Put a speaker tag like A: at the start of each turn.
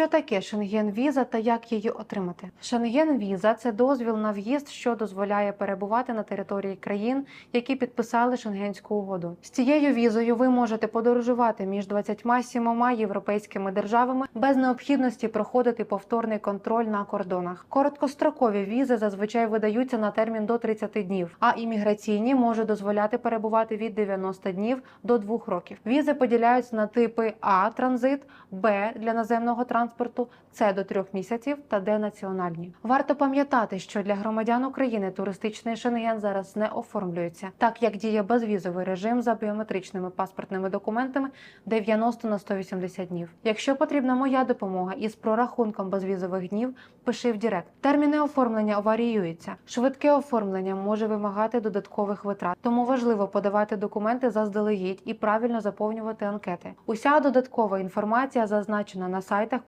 A: Що таке Шенген-віза та як її отримати? Шенген-віза – це дозвіл на в'їзд, що дозволяє перебувати на території країн, які підписали Шенгенську угоду. З цією візою ви можете подорожувати між 27 європейськими державами без необхідності проходити повторний контроль на кордонах. Короткострокові візи зазвичай видаються на термін до 30 днів, а імміграційні можуть дозволяти перебувати від 90 днів до 2 років. Візи поділяються на типи А транзит, Б для наземного транспорту, С до 3 місяців та Д національні. Варто пам'ятати, що для громадян України туристичний шенген зараз не оформлюється, так як діє безвізовий режим за біометричними паспортними документами 90 на 180 днів. Якщо потрібна моя допомога із прорахунком безвізових днів, пиши в Директ. Терміни оформлення варіюються. Швидке оформлення може вимагати додаткових витрат, тому важливо подавати документи заздалегідь і правильно заповнювати анкети. Уся додаткова інформація зазначена на сайтах